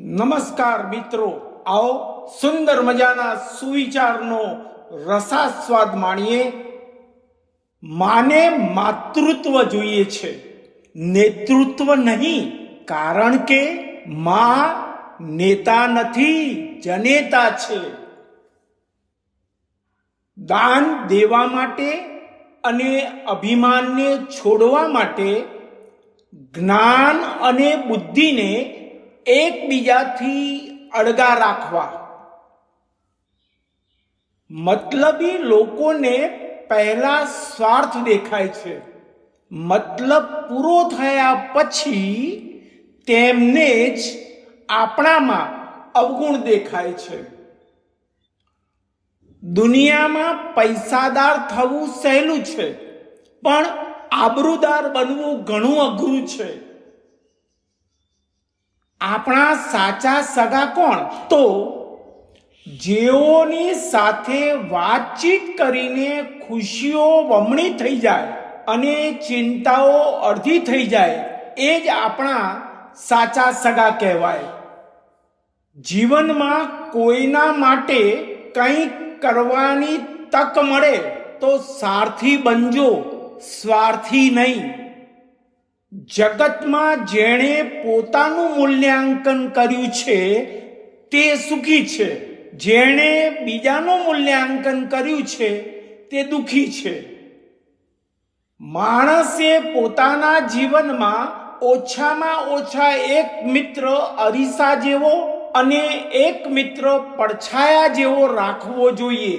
નમસ્કાર મિત્રો, આવો સુંદર મજાના સુવિચારનો રસાસ્વાદ માણીએ. માને માતૃત્વ જોઈએ છે, નેતૃત્વ નહીં, કારણ કે મા નેતા નથી, જનેતા છે. દાન દેવા માટે અને અભિમાનને છોડવા માટે જ્ઞાન અને બુદ્ધિને એકબીજાથી અળગા રાખવા. મતલબી લોકોને પહેલા સ્વાર્થ દેખાય છે. મતલબ પૂરો થયા પછી તેમને જ આપણામાં અવગુણ દેખાય છે. દુનિયામાં પૈસાદાર થવું સહેલું છે, પણ આબરૂદાર બનવું ઘણું અઘરું છે. આપણા સાચા સગા કોણ? તો જેઓની સાથે વાતચીત કરીને ખુશીઓ બમણી થઈ જાય અને ચિંતાઓ અડધી થઈ જાય, એ જ આપણા સાચા સગા કહેવાય. જીવનમાં કોઈના માટે કંઈક કરવાની તક મળે તો સારથી બનજો, સ્વાર્થી નહીં. જગતમાં જેણે પોતાનું મૂલ્યાંકન કર્યું છે, તે સુખી છે. જેણે બીજાનું મૂલ્યાંકન કર્યું છે, તે દુખી છે. માણસે પોતાના જીવનમાં ઓછામાં ઓછા એક મિત્ર અરીસા જેવો અને એક મિત્ર પડછાયા જેવો રાખવો જોઈએ.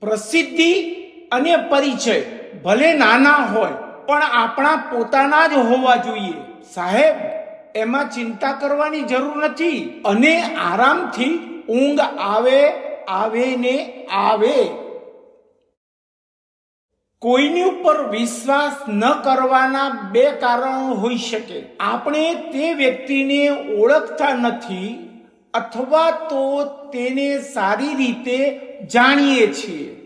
પ્રસિદ્ધિ અને પરિચય ભલે નાના હોય પણ આપણા પોતાના જ હોવા જોઈએ. સાહેબ, એમાં ચિંતા કરવાની જરૂર નથી. અને આરામથી ઊંઘ આવે આવે ને આવે. કોઈની ઉપર વિશ્વાસ ન કરવાના બે કારણો હોઈ શકે. આપણે તે વ્યક્તિને ઓળખતા નથી અથવા તો તેને સારી રીતે જાણીએ છીએ.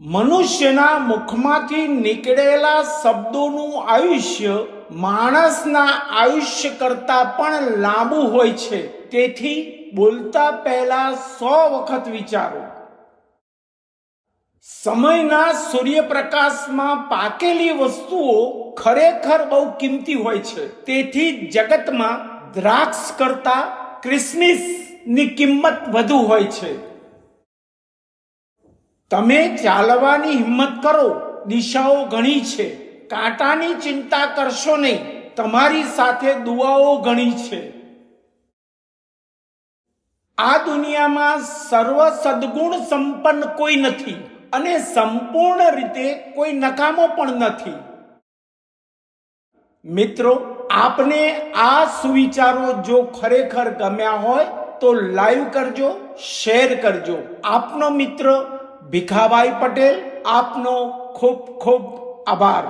મનુષ્યના મુખમાંથી નીકળેલા શબ્દોનું આયુષ્ય માણસના આયુષ્ય કરતા પણ લાંબુ હોય છે. તેથી બોલતા પહેલા સો વખત વિચારો. સમયના સૂર્યપ્રકાશમાં પાકેલી વસ્તુઓ ખરેખર બહુ કિંમતી હોય છે. તેથી જગતમાં દ્રાક્ષ કરતા ક્રિસમિસની કિંમત વધુ હોય છે. તમે ચાલવાની હિંમત કરો. દિશાઓ ઘણી છે. કાંટાની ચિંતા કરશો નહીં. તમારી સાથે દુઆઓ ઘણી છે. આ દુનિયામાં સર્વ સદગુણ સંપન્ન કોઈ નથી અને સંપૂર્ણ રીતે કોઈ નકામો પણ નથી. મિત્રો, આપને આ સુવિચારો જો ખરેખર ગમ્યા હોય તો લાઈવ કરજો, શેર કરજો. આપનો મિત્ર ભીખાભાઈ પટેલ આપનો ખૂબ ખૂબ આભાર.